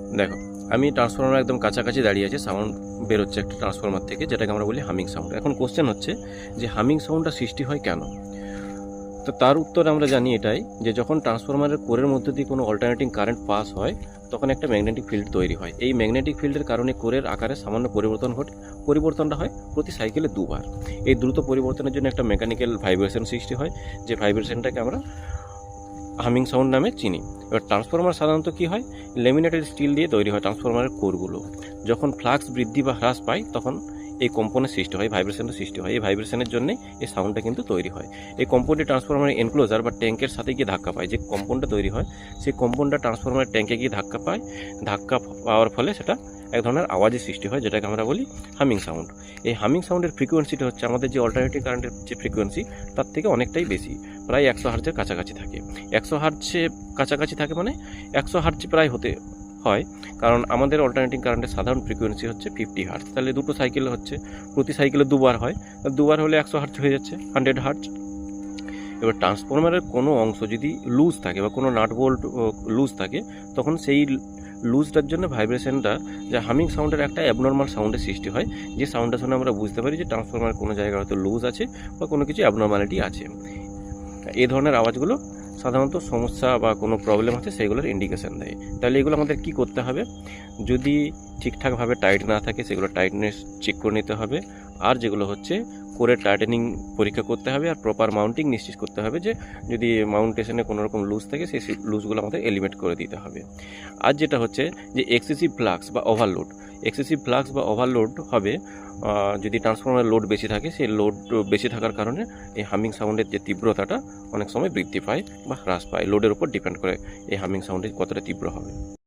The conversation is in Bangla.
দেখো, আমি ট্রান্সফরমার একদম কাছাকাছি দাঁড়িয়ে আছে সাউন্ড বেরোচ্ছে একটা ট্রান্সফরমার থেকে, যেটাকে আমরা বলি হামিং সাউন্ড এখন কোশ্চেন হচ্ছে যে হামিং সাউন্ডটা সৃষ্টি হয় কেন? তো তার উত্তর আমরা জানি এটাই যে যখন ট্রান্সফরমারের কোরের মধ্যে দিয়ে কোনো অল্টারনেটিং কারেন্ট পাস হয়, তখন একটা ম্যাগনেটিক ফিল্ড তৈরি হয়। এই ম্যাগনেটিক ফিল্ডের কারণে কোরের আকারে সামান্য পরিবর্তন ঘটে, পরিবর্তনটা হয় প্রতি সাইকেলে দুবার। এই দ্রুত পরিবর্তনের জন্য একটা মেকানিক্যাল ভাইব্রেশন সৃষ্টি হয়, যে ভাইব্রেশনটাকে আমরা হামিং সাউন্ড নামে চিনি। এবার ট্রান্সফরমার সাধারণত কী হয়? লেমিনেটেড স্টিল দিয়ে তৈরি হয় ট্রান্সফরমারের কোরগুলো। যখন ফ্লাক্স বৃদ্ধি বা হ্রাস পায়, তখন এই কম্পনের সৃষ্টি হয় ভাইব্রেশনের সৃষ্টি হয়, এই ভাইব্রেশনের জন্য এই সাউন্ডটা কিন্তু তৈরি হয়। এই কম্পাউন্ডে ট্রান্সফরমারের এনক্লোজার বা ট্যাঙ্কের সাথে গিয়ে ধাক্কা পায়, যে কম্পাউন্ডটা তৈরি হয়, সেই কম্পাউন্ডটা ট্রান্সফরমারের ট্যাঙ্কে গিয়ে ধাক্কা পায়, ধাক্কা পাওয়ার ফলে সেটা এক ধরনের আওয়াজের সৃষ্টি হয়, যেটাকে আমরা বলি হামিং সাউন্ড এই হামিং সাউন্ডের ফ্রিকোয়েন্সিটা হচ্ছে আমাদের যে অল্টারনেটিভ কারেন্টের যে ফ্রিকোয়েন্সি তার থেকে অনেকটাই বেশি, প্রায় একশো হার্জের কাছাকাছি থাকে। একশো হার্জে কাছাকাছি থাকে মানে একশো হার্জ প্রায় হতে হয়, কারণ আমাদের অল্টারনেটিং কারেন্টের সাধারণ ফ্রিকোয়েন্সি হচ্ছে ফিফটি হার্জ তাহলে দুটো সাইকেল হচ্ছে, প্রতি সাইকেলে দুবার হয়। দুবার হলে একশো হার্জ হয়ে যাচ্ছে হান্ড্রেড হার্জ এবার ট্রান্সফরমারের কোনো অংশ যদি লুজ থাকে বা কোনো নাট বোল্ট লুজ থাকে, তখন সেই লুজটার জন্য ভাইব্রেশনটা যে হামিং সাউন্ডের একটা অ্যাবনর্মাল সাউন্ডের সৃষ্টি হয়। যে সাউন্ডটা শুনে আমরা বুঝতে পারি যে ট্রান্সফরমার কোনো জায়গায় হয়তো লুজ আছে বা কোনো কিছু অ্যাবনর্মালিটি আছে। এই ধরনের আওয়াজগুলো সাধারণত সমস্যা বা কোনো প্রবলেম আছে সেগুলোর ইন্ডিকেশন দেয়। তাহলে এগুলো আমাদের কি করতে হবে? যদি ঠিকঠাকভাবে টাইট না থাকে, সেগুলো টাইটনেস চেক করে নিতে হবে। আর যেগুলো হচ্ছে, করে টাইটেনিং পরীক্ষা করতে হবে আর প্রপার মাউন্টিং নিশ্চিত করতে হবে যে, যদি মাউন্টেশনে কোনো রকম লুজ থাকে, সেই লুজগুলো আমাদের এলিমেট করে দিতে হবে। আর যেটা হচ্ছে যে এক্সেসিভ ফ্লাক্স বা ওভারলোড এক্সেসিভ ফ্লাক্স বা ওভারলোড হবে যদি ট্রান্সফরমারের লোড বেশি থাকে, সেই লোড বেশি থাকার কারণে এই হামিং সাউন্ডের যে তীব্রতাটা অনেক সময় বৃদ্ধি পায় বা হ্রাস পায়। লোডের উপর ডিপেন্ড করে এই হামিং সাউন্ডের কতটা তীব্র হবে।